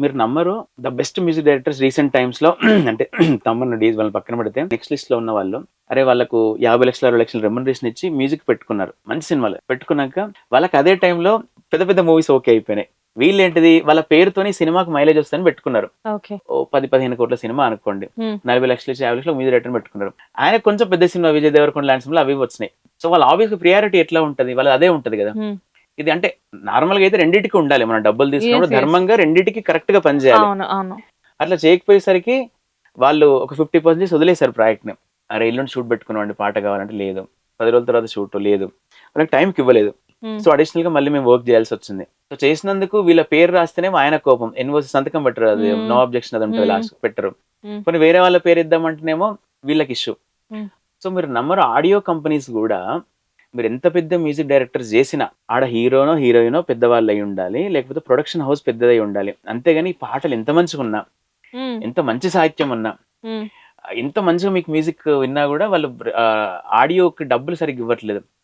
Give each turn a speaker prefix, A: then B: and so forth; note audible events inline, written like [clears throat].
A: మీరు నమ్మరు. The best music directors recent టైమ్స్లో [clears throat] అంటే [clears throat] తమ్మను డీజ్ వాళ్ళని పక్కన పెడితే నెక్స్ట్ లిస్ట్లో ఉన్న వాళ్ళు అరే వాళ్ళకు యాభై లక్షల అరవై లక్షల రెమ్యునరేషన్ ఇచ్చి మ్యూజిక్ పెట్టుకున్నారు. మంచి సినిమాలు. పెట్టుకున్నాక వాళ్ళకి అదే టైంలో పెద్ద పెద్ద మూవీస్ ఓకే అయిపోయినాయి. వీళ్ళేంటిది? వాళ్ళ పేరుతోని సినిమాకి మైలేజ్ వస్తుందని పెట్టుకున్నారు. పది పదిహేను కోట్ల సినిమా అనుకోండి.
B: Hmm.
A: నలభై లక్షలు యాభై లక్షలు మ్యూజిక్ డైరెక్టర్ పెట్టుకున్నారు. ఆయన కొంచెం పెద్ద సినిమా విజయ్ దేవరకొండ లాంటి సినిమాలు అవి వచ్చినాయి. సో వాళ్ళ ఆబ్వియస్ ప్రియారిటీ ఎట్లా ఉంటది? వాళ్ళ అదే ఉంటది కదా. ఇది అంటే నార్మల్గా అయితే రెండింటికి ఉండాలి మనం డబ్బులు తీసుకున్నప్పుడు. ధర్మంగా రెండింటికి కరెక్ట్గా పనిచేయాలి అట్లా చేయకపోయేసరికి వాళ్ళు ఒక ఫిఫ్టీ పర్సెంటేజ్ వదిలేశారు ప్రాజెక్ట్ని అరే ఎల్లుండి షూట్ పెట్టుకున్నామండి పాట కావాలంటే లేదు పది రోజుల తర్వాత షూట్ లేదు వాళ్ళకి టైంకి ఇవ్వలేదు
B: Hmm.
A: సో అడిషనల్గా మళ్ళీ మేము వర్క్ చేయాల్సి వచ్చింది సో చేసినందుకు వీళ్ళ పేరు రాస్తేనే ఆయన కోపం ఎన్ఓసి సంతకం పెట్టరు అది
B: Hmm.
A: నో అబ్జెక్షన్ అది ఉంటుంది
B: Hmm.
A: లాస్ట్ పెట్టరు
B: Hmm.
A: కొన్ని వేరే వాళ్ళ పేరు ఇద్దామంటేనేమో వీళ్ళకి ఇష్యూ
B: Hmm.
A: సో మీరు నమ్మరు ఆడియో కంపెనీస్ కూడా మీరు ఎంత పెద్ద మ్యూజిక్ డైరెక్టర్ చేసినా ఆడ హీరోనో హీరోయినో పెద్దవాళ్ళు అయి ఉండాలి లేకపోతే ప్రొడక్షన్ హౌస్ పెద్దదై ఉండాలి. అంతేగాని ఈ పాటలు ఎంత మంచిగా ఉన్నా ఎంత మంచి సాహిత్యం ఉన్నా ఎంత మంచిగా మీకు మ్యూజిక్ విన్నా కూడా వాళ్ళు ఆడియోకి డబ్బులు సరిగ్గా ఇవ్వట్లేదు.